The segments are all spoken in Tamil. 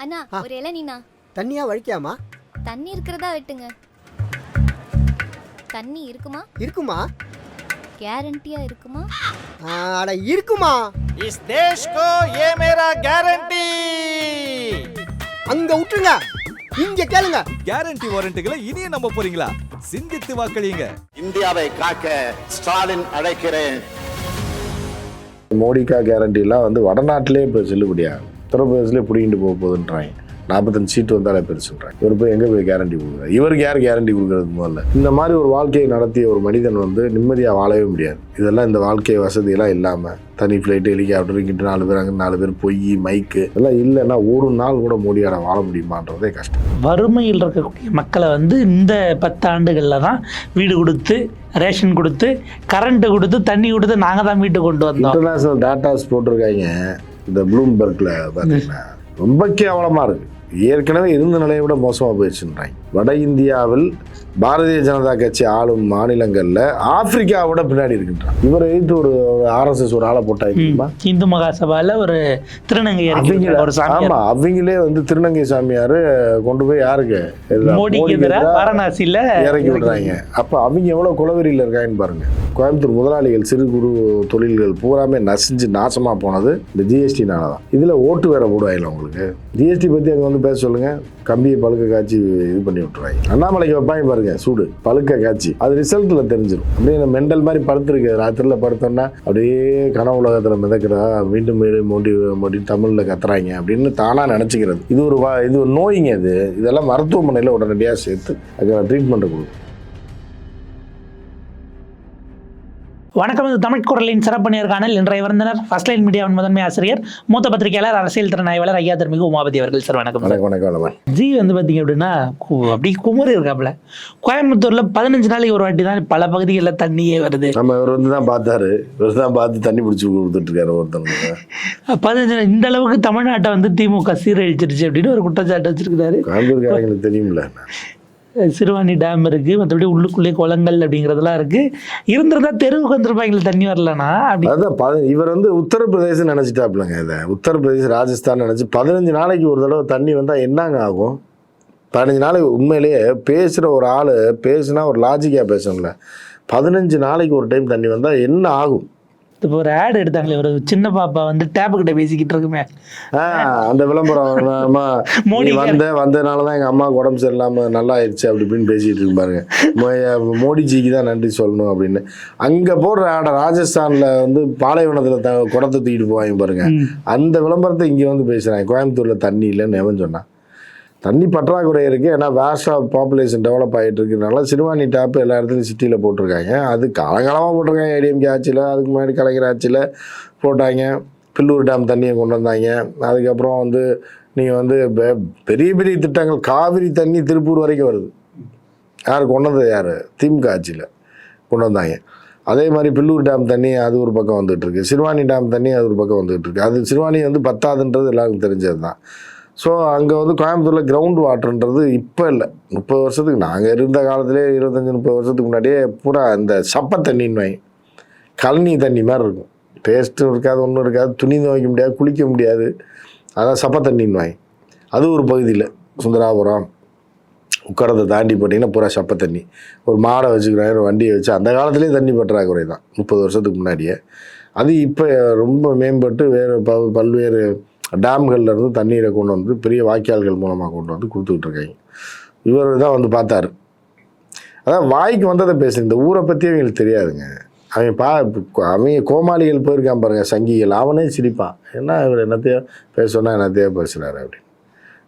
அண்ணா ஒரு இளநீண்ணா தண்ணியா வலிக்காமா தண்ணி இருக்கிறதா வெட்டுங்க தண்ணி இருக்குமா இருக்குமா கேரண்டியா இருக்குமா ஆ, அட இருக்குமா इस देश को ये मेरा गारंटी அங்க விட்டுருங்க இங்க கேளுங்க கேரண்டி வாரண்டிகளை இனியும் நம்ப போறீங்களா சிந்தித்து வாக்களியுங்க இந்தியாவை காக்க ஸ்டாலின் அழைக்கிறேன் மோடிக்கா கேரண்டிலாம் வந்து வடநாட்டிலே இப்போ செல்லுபடியாகும் உத்தரப்பிரதேசிலே பிடிங்கிட்டு போக போகுதுன்றாங்க. நாற்பத்தஞ்சு சீட்டு வந்தாலே பெருசுன்றாங்க இவர் போய் எங்கே போய் கேரண்டி கொடுக்குறாரு? இவருக்கு யார் கேரண்டி கொடுக்குறது முதல்ல? இந்த மாதிரி ஒரு வாழ்க்கையை நடத்திய ஒரு மனிதன் வந்து நிம்மதியாக வாழவே முடியாது. இதெல்லாம் இந்த வாழ்க்கை வசதியெல்லாம் இல்லாமல் தனி ஃப்ளைட்டு ஹெலிகாப்டர் இங்கிட்டு நாலு பேர் அங்கே நாலு பேர் பொய் மைக்கு இதெல்லாம் இல்லைன்னா ஒரு நாள் கூட மோடியால் வாழ முடியுமான்றதே கஷ்டம். வறுமையில் இருக்கக்கூடிய மக்களை வந்து இந்த பத்தாண்டுகளில் தான் வீடு கொடுத்து ரேஷன் கொடுத்து கரண்ட்டு கொடுத்து தண்ணி கொடுத்து நாங்கள் தான் வீட்டுக்கு கொண்டு வந்தோம். இன்டர்நேஷனல் டேட்டாஸ் போட்டிருக்காங்க. இந்த ப்ளூம்பெர்க்கில் பார்த்தீங்கன்னா ரொம்ப கேவலமாக இருக்குது ஏற்கனவே இருந்த நிலையை விட மோசமாக போயிடுச்சுன்றாங்க. வட இந்தியாவில் பாரதிய ஜனதா கட்சி ஆளும் மாநிலங்களில் ஆப்பிரிக்காவோட பின்னாடி இருக்கின்றான் இவர் எதிர்த்து ஒரு ஆர்எஸ்எஸ் ஒரு ஆளை போட்டாங்க இந்து மகாசபால ஒரு திருநங்கை அவங்கள ஒரு சாமியார். ஆமா அவங்களே வந்து திருநங்கை சாமியார் கொண்டு போய் யாருக்கு? வாரணாசியில இறக்கி விடுறாங்க. அப்ப அவங்க எவ்வளவு குலவெறியில் இருக்காங்கன்னு பாருங்க. கோயம்புத்தூர் முதலாளிகள் சிறு குறு தொழில்கள் பூராமே நசிஞ்சு நாசமா போனது இந்த ஜிஎஸ்டினால தான் இதுல ஓட்டு வேற போடுவாங்க உங்களுக்கு. ஜிஎஸ்டி பத்தி அங்க வந்து பேச சொல்லுங்க. கம்பியை பழுக்க காய்ச்சி இது பண்ணி விட்டுறாங்க. அண்ணாமலைக்கு வைப்பாங்க பாருங்க சூடு. பழுக்க காய்ச்சி அது ரிசல்ட்ல தெரிஞ்சிடும் அப்படியே மெண்டல் மாதிரி படுத்துருக்கு ராத்திரில படுத்தோம்னா அப்படியே கனவு உலகத்துல மிதக்கிறா மீண்டும் மீண்டும் மோடி மோடி தமிழ்ல கத்துறாங்க அப்படின்னு தானா நினைச்சுக்கிறது. இது ஒரு வா- இது ஒரு நோய்ங்க அது. இதெல்லாம் மருத்துவமனையில் உடனடியாக சேர்த்து அதுக்கான ட்ரீட்மெண்ட்டை கொடுக்கும். வணக்கம் இது தமிழ் குரலின் சிறப்பு நேர்காணல் இன்றைய விருந்தினர் ஃபர்ஸ்ட் லைன் மீடியாவின் முதன்மை ஆசிரியர் மூத்த பத்திரிகையாளர் அரசியல் திறனாய்வாளர் ஐயா திருமிகு உமாபதி அவர்கள். சார் வணக்கம் சார். வணக்கம் ஜி வந்து பார்த்தீங்க அப்படின்னா அப்படி குமரி இருக்காப்புல. கோயம்புத்தூர்ல பதினஞ்சு நாளைக்கு ஒரு வாட்டி தான் பல பகுதிகளில் தண்ணியே வருது. நம்ம இவர் வந்து தான் பார்த்தாரு. இவர் தான் பார்த்து தண்ணி பிடிச்சி கொடுத்துட்டு இருக்காரு ஒருத்தவங்க பதினஞ்சு நாள் இந்த அளவுக்கு தமிழ்நாட்டை வந்து திமுக சீரழிச்சிருச்சு அப்படின்னு ஒரு குற்றச்சாட்டு வச்சிருக்காரு கோயம்புத்தூர்காரங்களுக்கு தெரியும்ல. சிறுவாணி டேம் இருக்கு. மற்றபடி உள்ளுக்குள்ளே குளங்கள் அப்படிங்கிறதெல்லாம் இருக்கு. இருந்திருந்தா தெருவுக்கு வந்திருப்பாங்களே தண்ணி வரலனா அப்படி. இவர் வந்து உத்தரப்பிரதேசம் நினச்சிட்டாப்புலங்க இதை. உத்தரப்பிரதேசம் ராஜஸ்தான் நினச்சி பதினஞ்சு நாளைக்கு ஒரு தடவை தண்ணி வந்தால் என்னங்க ஆகும்? பதினஞ்சு நாளைக்கு உண்மையிலேயே பேசுகிற ஒரு ஆள் பேசுனா ஒரு லாஜிக்காக பேசணும்ல பதினஞ்சு நாளைக்கு ஒரு டைம் தண்ணி வந்தால் என்ன ஆகும்? இப்போ ஒரு ஆட் எடுத்தாங்களே ஒரு சின்ன பாப்பா வந்து டேப்பு கிட்ட பேசிக்கிட்டு இருக்குமே. அந்த விளம்பரம் மோடி வந்த வந்தனால தான் எங்கள் அம்மாவுக்கு உடம்பு சரியில்லாமல் நல்லா ஆயிடுச்சு அப்படி இப்படின்னு பேசிகிட்டு இருக்கு பாருங்க. மோடிஜிக்கு தான் நன்றி சொல்லணும் அப்படின்னு. அங்கே போடுற ஆட ராஜஸ்தானில் வந்து பாலைவனத்தில் த குடத்தை தூக்கிட்டு போவாங்க பாருங்க. அந்த விளம்பரத்தை இங்கே வந்து பேசுகிறாங்க கோயம்புத்தூரில் தண்ணி இல்லைன்னு எவன் சொன்னான்? தண்ணி பற்றாக்குறை இருக்குது ஏன்னா வேஸ்ட் ஆஃப் பாப்புலேஷன் டெவலப் ஆகிட்டு இருக்கிறதுனால சிறுவாணி டேப் எல்லா இடத்துலையும் சிட்டியில் போட்டிருக்காங்க. அது காலங்காலமாக போட்டிருக்காங்க. ஏடிஎம்கே ஆட்சியில் அதுக்கு முன்னாடி கலைஞர் ஆட்சியில் போட்டாங்க. பில்லூர் டேம் தண்ணியை கொண்டு வந்தாங்க. அதுக்கப்புறம் வந்து நீங்கள் வந்து பெ- பெரிய பெரிய திட்டங்கள். காவிரி தண்ணி திருப்பூர் வரைக்கும் வருது. யார் கொண்டு வந்தது? யார்? திமுக ஆட்சியில் கொண்டு வந்தாங்க. அதே மாதிரி பில்லூர் டேம் தண்ணி அது ஒரு பக்கம் வந்துகிட்ருக்கு சிறுவாணி டேம் தண்ணி அது ஒரு பக்கம் வந்துகிட்ருக்கு அது சிறுவாணி வந்து பத்தாதுன்றது எல்லாருக்கும் தெரிஞ்சது தான் ஸோ அங்கே வந்து கோயம்புத்தூரில் கிரவுண்ட் வாட்டர்ன்றது இப்போ இல்லை. முப்பது வருஷத்துக்கு நாங்கள் இருந்த காலத்திலே இருபத்தஞ்சி முப்பது வருஷத்துக்கு முன்னாடியே பூரா இந்த சப்ப தண்ணின்னு வாங்கி கழனி தண்ணி மாதிரி இருக்கும். டேஸ்ட்டும் இருக்காது ஒன்றும் இருக்காது துணி துவைக்க முடியாது குளிக்க முடியாது. அதான் சப்ப தண்ணின்னு வாங்கி அது ஒரு பகுதியில் சுந்தராபுரம் உக்கடத்தை தாண்டி போட்டிங்கன்னா பூரா சப்ப தண்ணி. ஒரு மாடை வச்சுக்கிறாங்க ஒரு வண்டியை வச்சு அந்த காலத்துலேயே தண்ணி பற்றாக்குறை தான் முப்பது வருஷத்துக்கு முன்னாடியே. அது இப்போ ரொம்ப மேம்பட்டு வேறு ப பல்வேறு டேம்கள்ல இருந்து தண்ணீரை கொண்டு வந்து பெரிய வாய்க்கால்கள் மூலமாக கொண்டு வந்து கொடுத்துக்கிட்டு இருக்காங்க. இவர் தான் வந்து பார்த்தாரு. அதான் வாய்க்கு வந்ததை பேசுகிறேன் இந்த ஊரை பற்றி அவங்களுக்கு தெரியாதுங்க. அவன் பா அவங்க கோமாளிகள் போயிருக்கான் பாருங்க சங்கிகள். அவனே சிரிப்பான். என்ன இவர் என்னத்தையோ பேச சொன்னா என்னத்தையோ பேசுகிறாரு அப்படின்னு.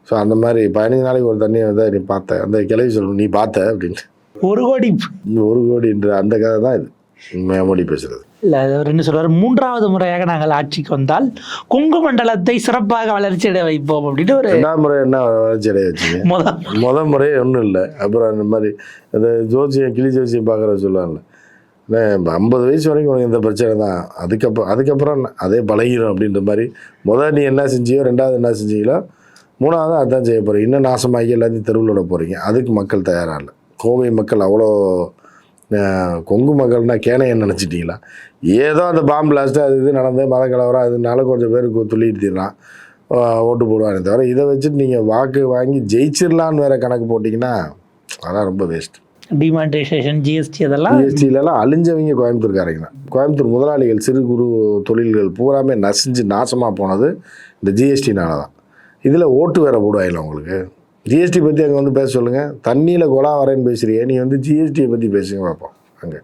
ஸோ அந்த மாதிரி பதினஞ்சு நாளைக்கு ஒரு தண்ணியை வந்து நீ பார்த்த அந்த கிளவி சொல்லணும் நீ பார்த்த அப்படின்ட்டு ஒரு கோடி. ஒரு கோடின்ற அந்த கதை தான் இது. உண்மையா மோடி பேசுறது. இல்லை அவர் என்ன சொல்றாரு? மூன்றாவது முறையாக நாங்கள் ஆட்சிக்கு வந்தால் கொங்கு மண்டலத்தை சிறப்பாக வளர்ச்சி அடைய வைப்போம் அப்படின்னு ஒரு ரெண்டாம் முறை என்ன வளர்ச்சி அடைய வச்சுங்க? முதல் முத முறை ஒன்றும் இல்லை. அப்புறம் அந்த மாதிரி அந்த ஜோசியம் கிளி ஜோசியம் பார்க்குற சொல்லுவாங்கல்ல. ஐம்பது வயசு வரைக்கும் உனக்கு இந்த பிரச்சனை தான். அதுக்கப்புறம் அதுக்கப்புறம்? அதே பழகிடும் அப்படின்ற மாதிரி. முதல் நீ என்ன செஞ்சியோ ரெண்டாவது என்ன செஞ்சீங்களோ மூணாவது அதான் செய்ய போகிறீங்க இன்னும் நாசமாகி எல்லாத்தையும் தெருவில் விட போகிறீங்க அதுக்கு மக்கள் தயாராக இல்லை. கோவை மக்கள் அவ்வளோ கொங்கு மக்கள்னா கேனையன்னு நினச்சிட்டிங்களா? ஏதோ அந்த பாம்பு பிளாஸ்ட்டு அது இது நடந்து மத கலவரம் அதனால கொஞ்சம் பேருக்கு ஆஹ், ஓட்டு போடுவானே தவிர இதை வச்சுட்டு நீங்கள் வாக்கு வாங்கி ஜெயிச்சிடலான்னு வேற கணக்கு போட்டிங்கன்னா அதெல்லாம் ரொம்ப வேஸ்ட் டிமானிட்டைசேஷன் ஜிஎஸ்டி அதெல்லாம் ஜிஎஸ்டிலலாம் அழிஞ்சவங்க கோயம்புத்தூர்காரங்க தான். கோயம்புத்தூர் முதலாளிகள் சிறு குறு தொழில்கள் பூராமே நசிஞ்சு நாசமாக போனது இந்த ஜிஎஸ்டினால தான். இதில் ஓட்டு வேற போடுவாங்களா உங்களுக்கு? ஜிஎஸ்டி பற்றி அங்கே வந்து பேச சொல்லுங்கள் தண்ணியில் கொலா வரேன்னு பேசுறியே நீ வந்து ஜிஎஸ்டியை பற்றி பேசுங்க பார்ப்போம் அங்கே.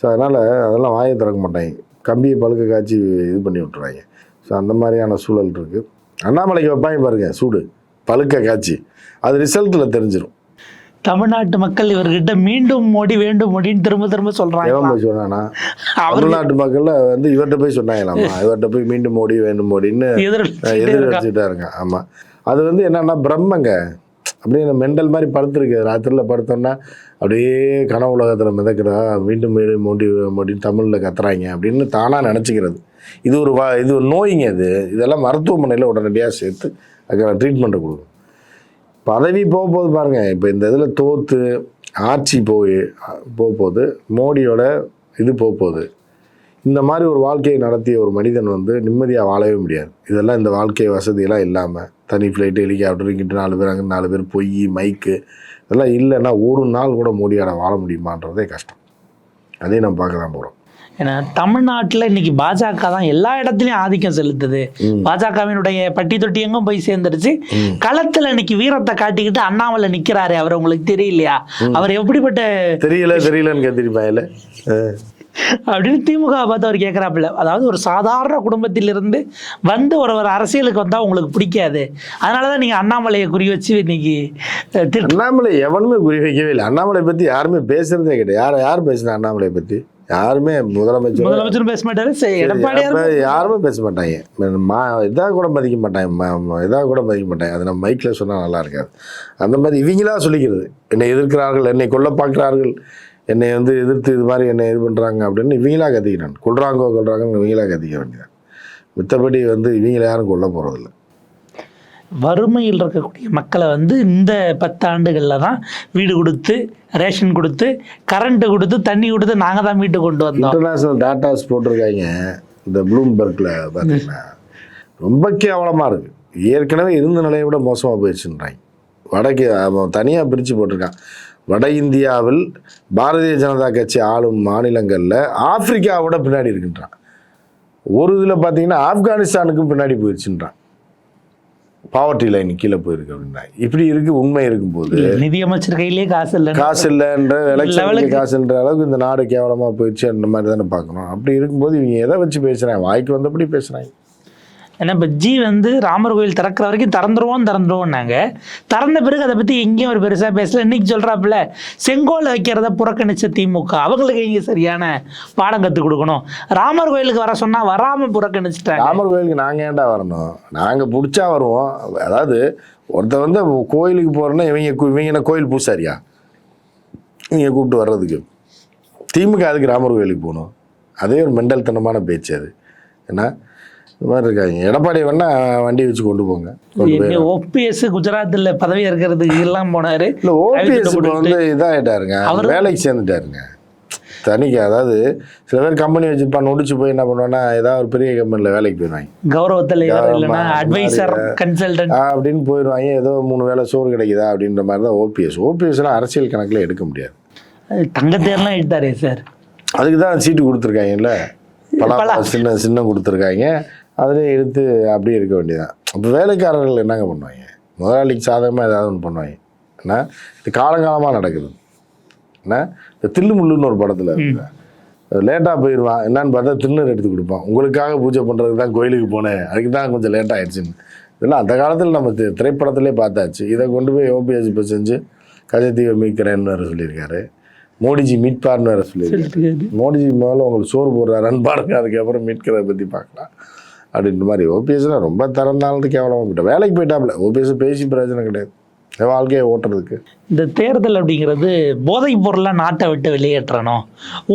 ஸோ அதனால் அதெல்லாம் வாயை திறக்க மாட்டாங்க. கம்பியை பழுக்க காய்ச்சி இது பண்ணி விட்டுறாங்க. ஸோ அந்த மாதிரியான சூழல் இருக்குது அண்ணாமலைக்கு வைப்பாங்க பாருங்க சூடு. பழுக்க காய்ச்சி. அது ரிசல்ட்டில் தெரிஞ்சிடும் தமிழ்நாட்டு மக்கள் இவர்கிட்ட மீண்டும் மோடி வேண்டும் மோடின்னு திரும்ப திரும்ப எவன் சொல்றாங்க போய் சொன்னானா? தமிழ்நாட்டு மக்கள்ல வந்து இவர்கிட்ட போய் சொன்னாங்களாமா? இவர்கிட்ட போய் மீண்டும் மோடி வேண்டும் மோடின்னு எதிர் எதிர் அடிச்சுட்டாருங்க ஆமா. அது வந்து என்னன்னா பிரம்மங்க. அப்படியே மெண்டல் மாதிரி படுத்துருக்கு. ராத்திரியில் படுத்தோன்னா அப்படியே கனவு உலகத்தில் மிதக்கிறா மீண்டும் மீண்டும் மோடி மோடின்னு தமிழில் கத்துறாங்க அப்படின்னு தானாக நினச்சிக்கிறது. இது ஒரு வா இது ஒரு நோய்ங்க அது. இதெல்லாம் மருத்துவமனையில் உடனடியாக சேர்த்து அதுக்கான ட்ரீட்மெண்ட்டை கொடுக்கும். பதவி போக போது பாருங்கள் இப்போ இந்த இதில் தோற்று ஆட்சி போய் போக போகுது மோடியோட இது போக போகுது இந்த மாதிரி ஒரு வாழ்க்கையை நடத்திய ஒரு மனிதன் வந்து நிம்மதியாக வாழவே முடியாது. இதெல்லாம் இந்த வாழ்க்கை வசதியெல்லாம் இல்லாமல் தனி ஃப்ளைட்டு ஹெலிகாப்டர் இங்கிட்டு நாலு பேர் அங்கே நாலு பேர் பொய் மைக்கு இதெல்லாம் இல்லைன்னா ஒரு நாள் கூட மோடியாட வாழ முடியுமான்றதே கஷ்டம். அதையும் நம்ம பார்க்க தான் போகிறோம் ஏன்னா தமிழ்நாட்டில் இன்னைக்கு பாஜக தான் எல்லா இடத்துலயும் ஆதிக்கம் செலுத்துது. பாஜகவினுடைய பட்டி தொட்டி எங்கும் போய் சேர்ந்துருச்சு களத்துல இன்னைக்கு வீரத்தை காட்டிக்கிட்டு அண்ணாமலை நிக்கிறாரு அவர் உங்களுக்கு தெரியலையா? அவர் எப்படிப்பட்ட தெரியல தெரியலன்னு கேட்டிருப்பாங்கல்ல. அப்படின்னு திமுக பார்த்து அவர் கேட்குறாப்புல அதாவது ஒரு சாதாரண குடும்பத்திலிருந்து வந்து ஒரு ஒரு அரசியலுக்கு வந்தா உங்களுக்கு பிடிக்காது. அதனால தான் நீங்க அண்ணாமலையை குறி வச்சு இன்னைக்கு அண்ணாமலை எவனுமே குறி வைக்கவே இல்லை. அண்ணாமலை பற்றி யாருமே பேசுறதே கிடையாது. யார் யார் பேசுனா அண்ணாமலை பற்றி யாருமே முதலமைச்சர் முதலமைச்சரும் பேச மாட்டாரு. யாருமே பேச மாட்டாங்க. மா இதாக கூட மதிக்க மாட்டாங்க. இதாக கூட மதிக்க மாட்டாங்க. அதை நம்ம மைக்கில் சொன்னால் நல்லா இருக்காது. அந்த மாதிரி இவங்களா சொல்லிக்கிறது. என்னை எதிர்க்கிறார்கள் என்னை கொல்ல பார்க்குறார்கள். என்னை வந்து எதிர்த்து இது மாதிரி என்னை இது பண்ணுறாங்க அப்படின்னு இவங்களா கத்திக்கிறாங்க கொள்றாங்கோ கொள்றாங்கன்னு இவங்களா கத்திக்க வேண்டியது மித்தபடி வந்து இவங்கள யாரும் கொல்ல போகிறதில்ல வறுமையில் இருக்கக்கூடிய மக்களை வந்து இந்த பத்தாண்டுகளில் தான் வீடு கொடுத்து ரேஷன் கொடுத்து கரண்ட் கொடுத்து தண்ணி கொடுத்து நாங்கள் தான் வீட்டுக்கு கொண்டு வந்தோம். இன்டர்நேஷ்னல் டாட்டாஸ் போட்டிருக்காங்க. இந்த ப்ளூம்பர்க்கில் பார்த்தீங்கன்னா ரொம்ப கேவலமாக இருக்குது ஏற்கனவே இருந்த நிலையை விட மோசமாக போயிடுச்சுன்றாங்க. வடக்கு தனியாக பிரித்து போட்டிருக்கான். வட இந்தியாவில் பாரதிய ஜனதா கட்சி ஆளும் மாநிலங்களில் ஆப்பிரிக்காவோட பின்னாடி இருக்குன்றான். ஒரு இதில் பார்த்தீங்கன்னா ஆப்கானிஸ்தானுக்கும் பின்னாடி போயிடுச்சுன்றான் பாவர்ட்டி லைன் கீழே போயிருக்கு அப்படின்னா. இப்படி இருக்கு உண்மை இருக்கும்போது நிதியமைச்சர் கையிலே காசு இல்லை காசு இல்லைன்ற எலெக்ஷனுக்கு லெவலுக்கு- காசு இல்லைன்ற அளவுக்கு இந்த நாடு கேவலமா போயிடுச்சு அந்த மாதிரி தானே பார்க்கணும். அப்படி இருக்கும்போது இவங்க எதை வச்சு பேசுறாங்க? வாய்க்கு வந்தபடி பேசுறாங்க. ஏன்னா இப்போ ஜி வந்து ராமர் கோயில் திறக்கிற வரைக்கும் திறந்துருவோம் திறந்துருவோம்னாங்க. திறந்த பிறகு அதை பற்றி எங்கேயும் ஒரு பெருசாக பேசல. இன்னைக்கு சொல்கிறாப்புல செங்கோல் வைக்கிறத புறக்கணிச்ச திமுக. அவங்களுக்கு இங்கே சரியான பாடம் கற்றுக் கொடுக்கணும்? ராமர் கோயிலுக்கு வர சொன்னால் வராமல் புறக்கணிச்சிட்டாங்க. ராமர் கோயிலுக்கு நாங்கள் ஏன்டா வரணும்? நாங்கள் பிடிச்சா வருவோம். அதாவது ஒருத்தர் வந்து கோயிலுக்கு போகிறோன்னா இவங்க இவங்க என்ன கோயில் பூசாரியா? இவங்க கூப்பிட்டு வர்றதுக்கு. திமுக அதுக்கு ராமர் கோயிலுக்கு போகணும்? அதே ஒரு மெண்டல்தனமான பேச்சு அது. ஏன்னா இந்த மாதிரி இருக்காங்க. எடப்பாடி வேணா வண்டி வச்சு கொண்டு போங்க. ஓபிஎஸ் குஜராத்தில் பதவி இருக்கிறதுக்கு எல்லாம் போனாரு. இல்ல ஓபிஎஸ் வந்து இதாகிட்டாருங்க அவரு- வேலைக்கு சேர்ந்துட்டாருங்க. தனிக்கு அதாவது சில பேர் கம்பெனி வச்சிருப்பான் நொடிச்சு போய் என்ன பண்ணுவான்னா ஏதாவது ஒரு பெரிய கம்பெனியில் வேலைக்கு போயிடுவாங்க. கௌரவத்தில் அட்வைசர். கன்சல்டன்ட் அப்படின்னு போயிடுவாங்க. ஏதோ மூணு வேளை சோறு கிடைக்குதா அப்படின்ற மாதிரி தான் ஓபிஎஸ். ஓபிஎஸ்லாம் அரசியல் கணக்கில் எடுக்க முடியாது. தங்கத்தேர்லாம் எடுத்தாரே சார். அதுக்கு தான் சீட்டு கொடுத்துருக்காங்கல்ல? பலா. சின்ன சின்னம் கொடுத்துருக்காங்க. அதுலேயே எடுத்து அப்படியே இருக்க வேண்டியதான் அப்போ வேலைக்காரர்கள் என்னங்க பண்ணுவாங்க? முதலாளிக்கு சாதகமாக ஏதாவது ஒன்று பண்ணுவாங்க. ஏன்னா இது காலங்காலமாக நடக்குது. என்ன? இந்த தில்லு முள்ளுன்னு ஒரு படத்தில் லேட்டாக போயிடுவான் என்னன்னு பார்த்தா திருநீர் எடுத்து கொடுப்பான். உங்களுக்காக பூஜை பண்ணுறதுக்கு தான் கோயிலுக்கு போனேன். அதுக்கு தான் கொஞ்சம் லேட் ஆயிடுச்சுன்னு. இதெல்லாம் அந்த காலத்தில் நம்ம திரைப்படத்திலே பார்த்தாச்சு. இதை கொண்டு போய் ஓபிஎஸ் இப்போ செஞ்சு கஜத்தீவை மீட்கிறேன்னு வேறு சொல்லியிருக்காரு. மோடிஜி மீட்பார்னு வேறு சொல்லியிருக்காரு. மோடிஜி முதல்ல உங்களுக்கு சோறு போடுறாருன்னு பாருங்க அதுக்கப்புறம் மீட்கிறத பற்றி பார்க்கலாம். அப்படின்ற மாதிரி ஓபிஎஸ்லாம் ரொம்ப திறந்தாலும் கேவலமாக போயிட்டேன் வேலைக்கு போயிட்டாப்புல. ஓபிஎஸ் பேசி பிரயோஜனம் கிடையாது. வாழ்க்கையை ஓட்டுறதுக்கு? இந்த தேர்தல் அப்படிங்கிறது போதைப் பொருளை நாட்டை விட்டு வெளியேற்றணும்.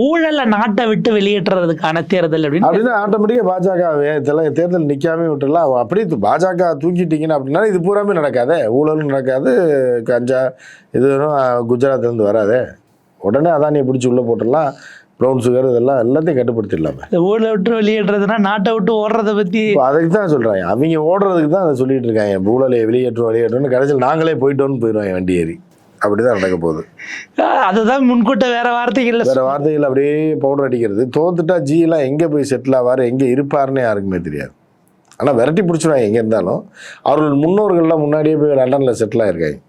ஊழலை நாட்டை விட்டு வெளியேற்றுறதுக்கான தேர்தல் அப்படின்னு அப்படின்னா ஆட்டோமேட்டிக்காக பாஜக தேர்தல் நிற்காம விட்டுலாம் அப்படியே பாஜக தூக்கிட்டீங்கன்னா அப்படின்னா இது பூராமே நடக்காதே? ஊழலும் நடக்காது. கஞ்சா இது குஜராத்லேருந்து வராதே? உடனே அதானியை பிடிச்சி உள்ளே போட்டுடலாம். ப்ரௌன் சுகர் இதெல்லாம் எல்லாத்தையும் கட்டுப்படுத்திடலாமே. இந்த ஊழலை விட்டு வெளியேறதுன்னா நாட்டை விட்டு ஓடுறத இப்போ அதுக்கு தான் சொல்கிறாங்க அவங்க ஓடுறதுக்கு தான் அதை சொல்லிட்டு இருக்காங்க. ஊழலை வெளியேற்றும் வெளியேற்றோம்னு கடைசியில் நாங்களே போயிட்டோன்னு போயிடுவாங்க வண்டி ஏறி. அப்படி தான் நடக்க போகுது. அதுதான் முன்கூட்ட வேற வார்த்தைகள்ல வேற வார்த்தைகள் அப்படியே பவுடர் அடிக்கிறது. தோத்துட்டா ஜி எல்லாம் எங்கே போய் செட்டில் ஆவார் எங்கே இருப்பாருன்னு யாருக்குமே தெரியாது. ஆனால் விரட்டி பிடிச்சிருவாங்க எங்கே இருந்தாலும். அவர்கள் முன்னோர்கள்லாம் முன்னாடியே போய் லண்டனில் செட்டில் ஆயிருக்காங்க.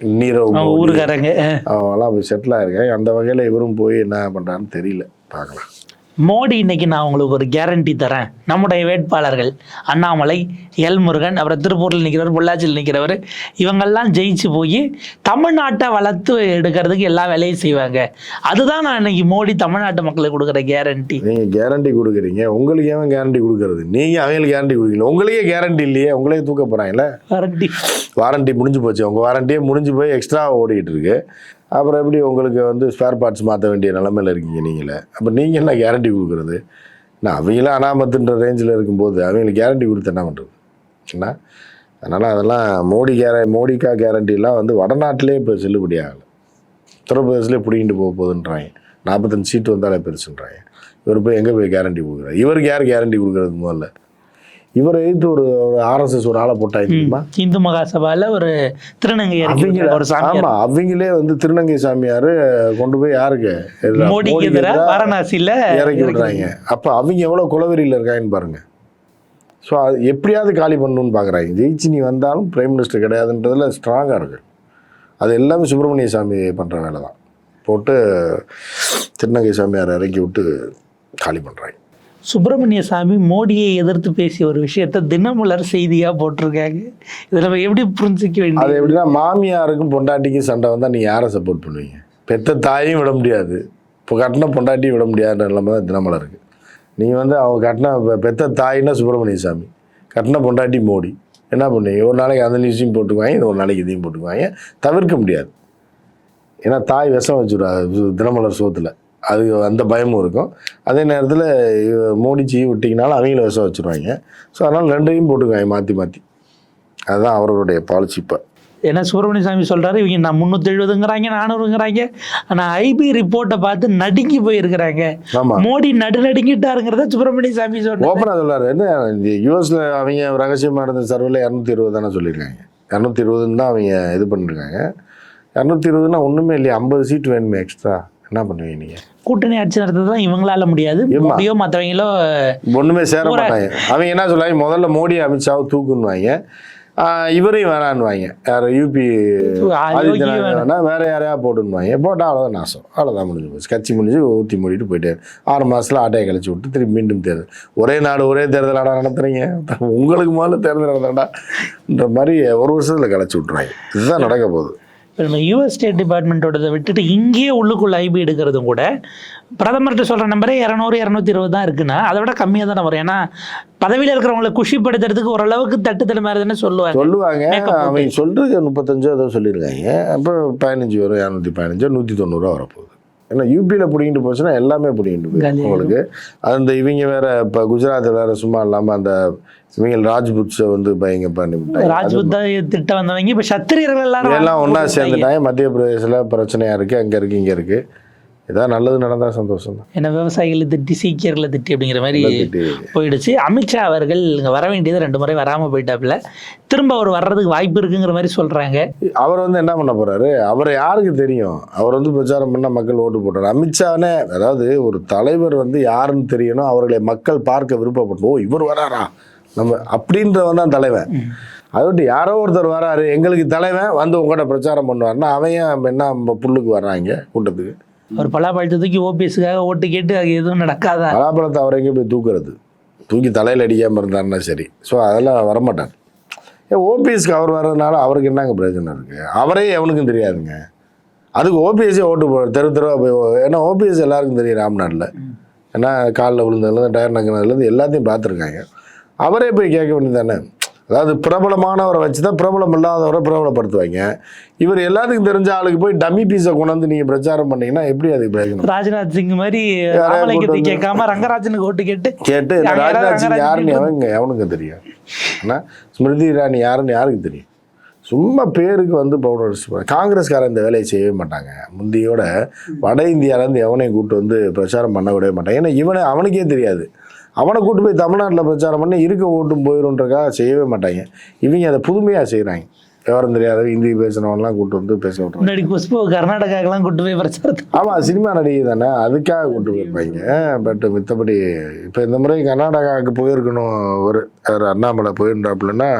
நீரவ் ஊருக்காரங்க அவங்கெல்லாம் போய் செட்டில் ஆயிருக்காங்க. அந்த வகையில் இவரும் போய் என்ன பண்ணுறான்னு தெரியல. பார்க்கலாம். மோடி இன்னைக்கு நான் உங்களுக்கு ஒரு கேரண்டி தரேன். நம்முடைய வேட்பாளர்கள் அண்ணாமலை எல் முருகன் அப்புறம் திருப்பூரில் நிற்கிறவர் பொள்ளாச்சியில் நிற்கிறவர் இவங்கெல்லாம் ஜெயிச்சு போய் தமிழ்நாட்டை வளர்த்து எடுக்கிறதுக்கு எல்லா வேலையும் செய்வாங்க. அதுதான் நான் இன்னைக்கு மோடி தமிழ்நாட்டு மக்களுக்கு கொடுக்குற கேரண்டி நீங்கள் கேரண்டி கொடுக்குறீங்க. உங்களுக்கு ஏன் கேரண்டி கொடுக்கறது? நீங்கள் அவங்களுக்கு கேரண்டி கொடுக்கல. உங்களுக்கே கேரண்டி இல்லையே. உங்களே தூக்க போகிறாங்களே கேரண்டி வாரண்டி முடிஞ்சு போச்சு. உங்கள் வாரண்டியே முடிஞ்சு போய் எக்ஸ்ட்ரா ஓடிக்கிட்டு இருக்கு. அப்புறம் எப்படி உங்களுக்கு வந்து ஸ்பேர் பார்ட்ஸ் மாற்ற வேண்டிய நிலமையில இருக்கீங்க நீங்களே? அப்போ நீங்கள் என்ன கேரண்டி கொடுக்குறது? நான் அவங்களும் அனாமத்துன்ற ரேஞ்சில் இருக்கும்போது அவங்களுக்கு கேரண்டி கொடுத்து என்ன பண்ணுறது என்ன அதனால் அதெல்லாம் மோடி கேர மோடிக்கா கேரண்டிலாம் வந்து வடநாட்டிலே இப்போ செல்லுபடி ஆகலை. உத்தரப்பிரதேசிலே பிடிங்கிட்டு போக போகுதுன்றாங்க. நாற்பத்தஞ்சு சீட்டு வந்தாலே பெருசுன்றாங்க. இவர் போய் எங்கே போய் கேரண்டி கொடுக்குறாரு? இவருக்கு யார் கேரண்டி கொடுக்குறது முதல்ல? இவரை எதிர்த்து ஒரு ஆர்எஸ்எஸ் ஒரு ஆளை போட்டாங்க தெரியுமா? இந்து மகாசபால ஒரு திருநங்கை ஒரு ஆமா அவங்களே வந்து திருநங்கை சாமியார் கொண்டு போய் யாருக்கு? மோடிக்கு எதிராக வாரணாசியில இறக்கி விடுறாங்க. அப்ப அவங்க எவ்வளவு குலவெறியில் இருக்காங்கன்னு பாருங்க. ஸோ அது எப்படியாவது காலி பண்ணணும்னு பார்க்குறாங்க ஜெயிச்சு நீ வந்தாலும் பிரைம் மினிஸ்டர் கிடையாதுன்றதுல ஸ்ட்ராங்காக இருக்கு. அது எல்லாமே சுப்பிரமணிய சாமி பண்ணுற வேலை தான் போட்டு திருநங்கை சாமியார் இறக்கி விட்டு காலி பண்ணுறாங்க சுப்பிரமணிய சாமி மோடியை எதிர்த்து பேசிய ஒரு விஷயத்த தினமலர் செய்தியா போட்டிருக்காங்க. இதை நம்ம எப்படி புரிஞ்சிக்க அது வேண்டியது எப்படின்னா மாமியாருக்கும் பொண்டாட்டிக்கும் சண்டை வந்தால் நீங்கள் யாரை சப்போர்ட் பண்ணுவீங்க? பெத்த தாயும் விட முடியாது. இப்போ கட்டின பொண்டாட்டியும் விட முடியாத நிலைமை தான் தினமலருக்கு நீங்கள் வந்து அவங்க கட்டின பெத்த தாயின்னா சுப்பிரமணிய சாமி கட்டின பொண்டாட்டி மோடி. என்ன பண்ணுவீங்க? ஒரு நாளைக்கு அந்த நியூஸையும் போட்டுக்குவாங்க இது ஒரு நாளைக்கு இதையும் போட்டுக்குவாங்க. தவிர்க்க முடியாது. ஏன்னா தாய் விஷம் வச்சுருவா தினமலர் சோத்தில். அது அந்த பயமும் இருக்கும். அதே நேரத்தில் மோடிச்சி விட்டிங்கனாலும் அவங்கள விஷம் வச்சுருவாங்க. ஸோ அதனால் ரெண்டையும் போட்டுக்குவாங்க மாற்றி மாற்றி அதுதான் அவர்களுடைய பாலிசி இப்போ. ஏன்னா சுப்பிரமணிய சாமி சொல்றாரு? இவங்க நான் முந்நூற்றி எழுபதுங்கிறாங்க நானூறுங்கிறாங்க. ஆனா ஐபி ரிப்போர்ட்டை பார்த்து நடுங்கி போயிருக்கிறாங்க. ஆமாம் மோடி நடு நடுங்கிட்டாருங்கிறத சுப்பிரமணிய சாமி சொன்னார் ஓப்பனாக சொல்லாரு என்ன இந்த யூஎஸில் அவங்க ரகசியமாக நடந்த சர்வேல இரநூத்தி இருபது தானே சொல்லியிருக்காங்க. இரநூத்தி இருபதுன்னு தான் அவங்க இது பண்ணிருக்காங்க. இரநூத்தி இருபதுனா ஒன்றுமே இல்லையா ஐம்பது சீட் வேணுமே எக்ஸ்ட்ரா என்ன பண்ணுவீங்க நீங்கள் கூட்டணி ஆட்சி நடத்துறதுலாம் இவங்களால முடியாது? மோடியோ மற்றவங்களோ ஒன்றுமே சேர மாட்டாங்க. அவங்க என்ன சொல்லுவாங்க? முதல்ல மோடி அமித்ஷாவை தூக்குன்னுவாங்க. இவரையும் வேணான்னுவாங்க. யார் யூபி ஆதித்யநாத் வேணா வேற யாரையா போட்டுன்னுவாங்க. போட்டால் அவ்வளோதான் நாசம். அவ்வளோதான் முடிஞ்சு போச்சு. கட்சி முடிஞ்சு ஊற்றி மூடிட்டு போயிட்டே ஆறு மாதத்தில் ஆட்டையை கழிச்சு விட்டு திருப்பி மீண்டும் தேர்தல். ஒரே நாடு ஒரே தேர்தல் ஆடா நடத்துறீங்க. உங்களுக்கு முதல்ல தேர்தல் நடத்தடான்ற மாதிரி ஒரு வருஷத்தில் கழிச்சு விட்ருவாங்க இதுதான் நடக்க போகுது. இப்போ நம்ம யூஎஸ் ஸ்டேட் டிபார்ட்மெண்ட்டோட விட்டுட்டு இங்கேயே உள்ளுக்குள்ள ஐபி எடுக்கிறதும் கூட பிரதமர்கிட்ட சொல்கிற நம்பரே இரநூறு இரநூத்தி இருபது தான் இருக்குன்னா அதை விட கம்மியாக தானே வரும். ஏன்னா பதவியில் இருக்கிறவங்களை குஷிப்படுத்துறதுக்கு ஓரளவுக்கு மாதிரி தானே சொல்லுவாங்க. சொல்லுவாங்க. அவங்க சொல்றது முப்பத்தஞ்சோ ஏதோ சொல்லியிருக்காங்க. அப்போ பதினஞ்சு வரும் இரநூத்தி பதினஞ்சோ நூற்றி தொண்ணூறுவா வரப்போகுது. ஏன்னா யூபியில் பிடிங்கிட்டு போச்சுன்னா எல்லாமே பிடிங்கிட்டு போயிடும். உங்களுக்கு. அந்த இவங்க வேற இப்போ குஜராத்தில் வேற சும்மா இல்லாமல் அந்த இவங்க ராஜ்புட்ஸை வந்து பயங்க பண்ணி விட்டாங்க. ராஜ்புத் தான் திட்ட வந்தவங்க. இப்போ சத்திரியர்கள் எல்லாரும் எல்லாம் ஒன்றா சேர்ந்துட்டாங்க. மத்திய பிரதேசில் பிரச்சனையாக இருக்குது அங்கே இருக்குது இங்கே இருக்குது ஏதாவது நல்லது நடந்தால் சந்தோஷம் தான். என்ன விவசாயிகளை திட்டி சீக்கியர்களை திட்டி அப்படிங்கிற மாதிரி போயிடுச்சு. அமித்ஷா அவர்கள் இங்கே வர வேண்டியது ரெண்டு முறை வராமல் போயிட்டாப்புல. திரும்ப அவர் வர்றதுக்கு வாய்ப்பு இருக்குங்கிற மாதிரி சொல்கிறாங்க அவர் வந்து என்ன பண்ண போறாரு? அவரை யாருக்கு தெரியும்? அவர் வந்து பிரச்சாரம் பண்ண மக்கள் ஓட்டு போட்டார் அமித்ஷானே அதாவது ஒரு தலைவர் வந்து யாருன்னு தெரியணும். அவர்களை மக்கள் பார்க்க விருப்பப்பட்டு ஓ இவர் வராரா? நம்ம அப்படின்றவன் தான் தலைவன். அதை விட்டு யாரோ ஒருத்தர் வராரு எங்களுக்கு தலைவன் வந்து உங்கள்கிட்ட பிரச்சாரம் பண்ணுவார்னா அவன் என்ன புல்லுக்கு வர்றாங்க கூட்டத்துக்கு? அவர் பலாப்பழத்துக்கு ஓபிஎஸ்க்காக ஓட்டு கேட்டு அது எதுவும் நடக்காதா? பலாப்பழத்தை அவரை எங்கே போய் தூக்குறது? தூக்கி தலையில் அடிக்காமல் இருந்தாருன்னா சரி. ஸோ அதெல்லாம் வரமாட்டார். ஏன் ஓபிஎஸ்க்கு அவர் வர்றதுனால அவருக்கு என்னங்க பிரயோஜனம் இருக்குது அவரே எவனுக்கும் தெரியாதுங்க. அதுக்கு ஓபிஎஸ்ஸே ஓட்டு போ தெரு தெருவா போய் ஏன்னா ஓபிஎஸ் எல்லாருக்கும் தெரியும் ராம்நாட்டில் ஏன்னா காலில் விழுந்ததுலேருந்து டயர் நங்கினதுலேருந்து எல்லாத்தையும் பார்த்துருக்காங்க. அவரே போய் கேட்க வேண்டியது தானே? அதாவது பிரபலமானவரை வச்சு தான் பிரபலம் இல்லாதவரை பிரபலப்படுத்துவாங்க. இவர் எல்லாத்துக்கும் தெரிஞ்ச ஆளுக்கு போய் டம்மி பீஸை கொண்டாந்து நீங்கள் பிரச்சாரம் பண்ணீங்கன்னா எப்படி அதுக்கு பிரயோஜனம் ராஜ்நாத் சிங் மாதிரி கேட்காம ரங்கராஜனுக்கு ஓட்டு கேட்டு கேட்டு ராஜ்நாத் சிங் யாருன்னு எவங்க எவனுக்கு தெரியும். ஆனால் ஸ்மிருதி இரானி யாருன்னு யாருக்கு தெரியும்? சும்மா பேருக்கு வந்து பவுடர் அடிச்சு காங்கிரஸ்காரன் இந்த வேலையை செய்யவே மாட்டாங்க. முந்தியோட வட இந்தியாவிலேருந்து எவனையும் கூட்டு வந்து பிரச்சாரம் பண்ண விடவே மாட்டாங்க. ஏன்னா இவனை அவனுக்கே தெரியாது. அவனை கூட்டு போய் தமிழ்நாட்டில் பிரச்சாரம் பண்ணி இருக்க ஓட்டும் போயிடும்ன்றக்காக செய்யவே மாட்டாங்க. இவங்க அதை புதுமையாக செய்கிறாங்க விவரம் தெரியாத ஹிந்தி பேசுனவன்லாம் கூட்டு வந்து பேச விட்றாங்க முன்னாடி குஷ்பு கர்நாடகாக்கெல்லாம் கூட்டு போய் பிரச்சாரத்தை ஆமாம் சினிமா நடிகை தானே அதுக்காக கூட்டு போயிருப்பாங்க. பட் மித்தபடி இப்போ இந்த முறை கர்நாடகாவுக்கு போயிருக்கணும். ஒரு அண்ணாமலை போயிருந்தாப்புலன்னா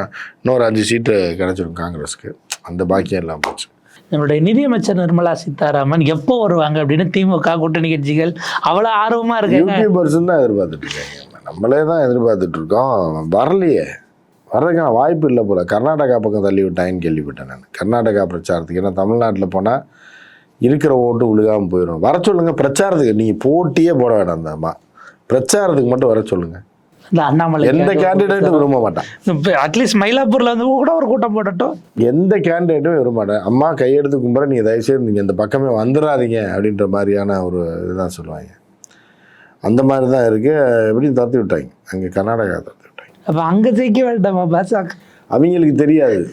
இன்னொரு அஞ்சு சீட்டு கிடச்சிரும் காங்கிரஸுக்கு. அந்த பாக்கியம் எல்லாம் போச்சு. நம்மளுடைய நிதியமைச்சர் நிர்மலா சீதாராமன் எப்போ வருவாங்க அப்படின்னு திமுக கூட்டணி கட்சிகள் அவ்வளோ ஆர்வமாக இருக்கு யூடியூபர்ஸ் தான் எதிர்பார்த்துட்டு இருக்காங்க. நம்மளே தான் எதிர்பார்த்துட்டு இருக்கோம். வரலையே. வர்றதுக்கான வாய்ப்பு இல்லை போல. கர்நாடகா பக்கம் தள்ளி விட்டாங்கன்னு கேள்விப்பட்டேன் நான். கர்நாடகா பிரச்சாரத்துக்கு. ஏன்னா தமிழ்நாட்டில் போனால் இருக்கிற ஓட்டு விழுகாமல் போயிடும் வர சொல்லுங்கள் பிரச்சாரத்துக்கு நீங்கள் போட்டியே போட வேண்டாம் அந்த பிரச்சாரத்துக்கு மட்டும் வர சொல்லுங்கள் இந்த அண்ணாமலை எந்த கேண்டிடேட்டும் விரும்ப மாட்டான். அட்லீஸ்ட் மயிலாப்பூர்ல வந்து கூட ஒரு கூட்டம் போடட்டும். எந்த கேண்டிடேட்டும் விரும்ப மாட்டேன். அம்மா கையெடுத்து கும்பிட நீங்கள் தயவுசெய்து நீங்கள் இந்த பக்கமே வந்துடாதீங்க அப்படின்ற மாதிரியான ஒரு இதுதான் சொல்லுவாங்க. அந்த மாதிரி தான் இருக்குது எப்படி தத்து விட்டாங்க. அங்கே கர்நாடகா தத்து விட்டாங்க. அப்ப அங்க ஜெயிக்க வேண்டாமா பாஜக? அவங்களுக்கு தெரியாது.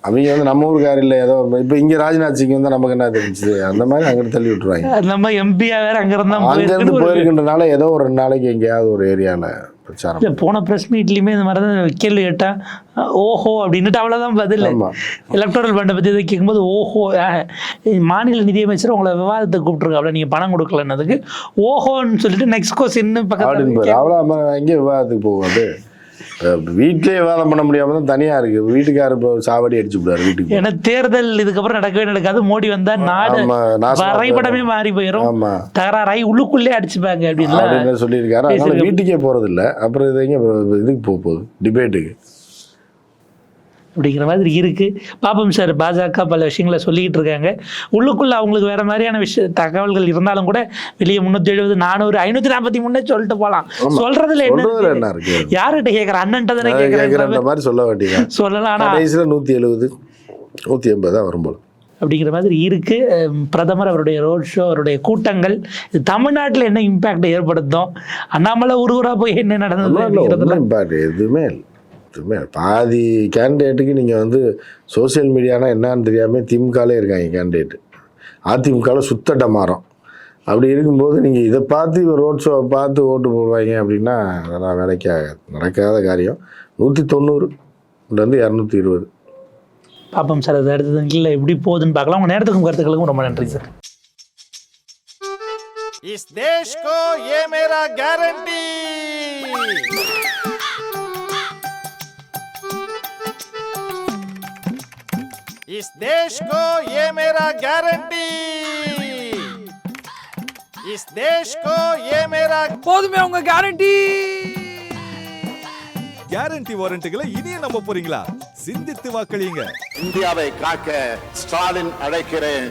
அவங்க வந்து நம்ம ஊருக்கார் இல்லை ஏதோ இப்போ இங்கே ராஜ்நாத் சிங் வந்து நமக்கு என்ன தெரிஞ்சுது? அந்த மாதிரி அங்கிட்டு தள்ளி விட்டுருவாங்க. நம்ம எம்பியா வேற அங்கேருந்து ஒரு- போயிருக்கின்றனால ஏதோ ஒரு ரெண்டு நாளைக்கு எங்கேயாவது ஒரு ஏரியாவில் பிரச்சாரம். இல்ல, போன பிரஸ் மீட்லயுமே இந்த மாதிரி தான் கேள்வி கேட்டா ஓஹோ அப்படின்னுட்டு அவ்வளவுதான் பதில். எலக்ட்ரல் ஃபண்டை பத்தி இதை கேட்கும்போது ஓஹோ மாநில நிதியமைச்சர் உங்களை விவாதத்துக்கு கூப்பிட்டுருக்காப்ல நீங்க பணம் கொடுக்கலன்னதுக்கு ஓஹோன்னு சொல்லிட்டு நெக்ஸ்ட் கொஸ்டின் அப்படின்னு பக்கத்துல அவ்வளோ எங்கே விவாதத்துக்கு போகும் அது. வீட்டிலே விவாதம் பண்ண முடியாம தான் தனியாக இருக்குது வீட்டுக்காரர் இப்போ சாவடி அடிச்சு விடாரு வீட்டுக்கு. ஏன்னா தேர்தல் இதுக்கப்புறம் நடக்கவே நடக்காது. மோடி வந்தா நாடு வரைபடமே மாறி போயிடும் ஆமா. தகராறாய் உள்ளுக்குள்ளே அடிச்சுப்பாங்க அப்படின்னு சொல்லியிருக்காரு. அதனால. வீட்டுக்கே போறது இல்ல அப்புறம் இது எங்க இதுக்கு போக போகுது. டிபேட்டுக்கு அப்படிங்கிற மாதிரி இருக்கு. பாப்போம் சார் பாஜக பல விஷயங்களை சொல்லிக்கிட்டு இருக்காங்க. உள்ளுக்குள்ள அவங்களுக்கு வேற மாதிரியான விஷய தகவல்கள் இருந்தாலும் கூட வெளியே முந்நூற்றி எழுபது நானூறு ஐநூற்றி நாற்பத்தி மூணே சொல்லிட்டு போகலாம் சொல்றதுல சொல்றதுல என்ன யார்கிட்ட கேட்குற அண்ணன்ட்ட தானே கேட்குறேன் மாதிரி சொல்ல வேண்டியது சொல்லலாம் ஆனா கடைசியில் நூற்றி எழுபது நூற்றி எண்பது தான் வரும் போல. அப்படிங்கிற மாதிரி இருக்கு. அஹ் பிரதமர் அவருடைய ரோட் ஷோ அவருடைய கூட்டங்கள் இது தமிழ்நாட்டில் என்ன இம்பாக்ட் ஏற்படுத்தும்? அண்ணாமலை ஊரா போய் என்ன நடந்தது இம்பாக்ட் எதுவுமே இல்லை. எதுவுமே இல்லை. பாதி கேண்டிடேட்டுக்கு நீங்கள் வந்து சோஷியல் மீடியானா என்னன்னு தெரியாமல் திமுகலே இருக்காங்க கேண்டிடேட் அதிமுகவில் சுத்த டமாரம் அப்படி இருக்கும்போது நீங்கள் இதை பார்த்து இவர் ரோட் ஷோவை பார்த்து ஓட்டு போடுவாங்க அப்படின்னா அதெல்லாம் வேலைக்கு ஆகாது நடக்காத காரியம் நூற்றி தொண்ணூறுலேருந்து இரநூத்தி இருபது பார்ப்போம் சார் அது அடுத்தது இல்லை எப்படி போகுதுன்னு பார்க்கலாம் உங்க நேரத்துக்கும் கருத்துக்களுக்கும் ரொம்ப நன்றி சார் इस देश को ये मेरा गारंटी इस देश को ये मेरा गारंटी इस देश को ये मेरा போதுமே உங்க கேரண்டி கேரண்டி வாரண்ட்டுகளை இனியும் நம்ப போறீங்களா சிந்தித்து வாக்களியுங்க இந்தியாவை காக்க ஸ்டாலின் அழைக்கிறேன்